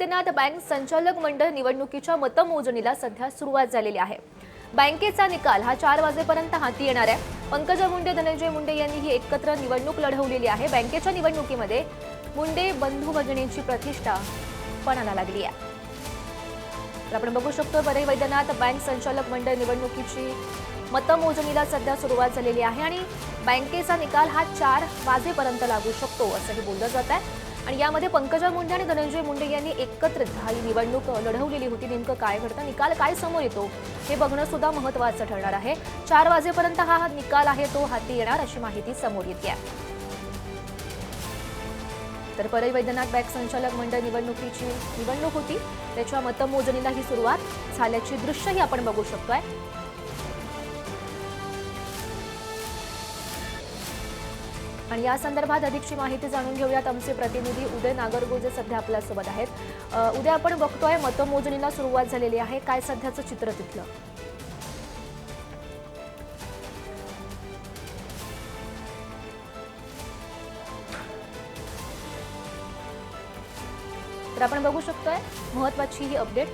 Vaidyanath bank संचालक मंडळ निवडणुकीच्या मतमोजणीला सध्या सुरुवात झालेली आहे. बँकेचा निकाल हा चार वाजेपर्यंत हाती येणार आहे. पंकजा मुंडे धनंजय मुंडे यांनी ही एकत्र निवडणूक लढवलेली आहे. बँकेच्या निवडणुकीमध्ये मुंडे बंधू भगिनींची प्रतिष्ठा पणाला लागली आहे. तर आपण बघू शकतो बरे वैद्यनाथ बँक संचालक मंडळ निवडणुकीची मतमोजणीला सध्या सुरुवात झालेली आहे आणि बँकेचा निकाल हा चार वाजेपर्यंत लागू शकतो असंही बोललं जात आहे. आणि यामध्ये पंकजा मुंडे आणि धनंजय मुंडे यांनी एकत्रित ही निवडणूक लढवलेली होती. नेमकं काय घडतं? निकाल काय समोर येतो? हे बघणं सुद्धा महत्त्वाचं ठरणार आहे. चार वाजेपर्यंत हा निकाल आहे. तो हाती येणार अशी माहिती समोर येते आहे तर परळी वैद्यनाथ बँक संचालक मंडळ निवडणुकीची निवडणूक होती. त्याच्या मतमोजणीला ही सुरुवात झाल्याची दृश्यही आपण बघू शकतोय. आणि या संदर्भात अधिकची माहिती जाणून घेऊयात आमचे प्रतिनिधी उदय नागरगोजे सध्या आपल्यासोबत आहेत. उद्या आपण बघतोय मतमोजणीला सुरुवात झालेली आहे. काय सध्याचं चित्र तिथलं? तर आपण बघू शकतोय महत्वाची ही अपडेट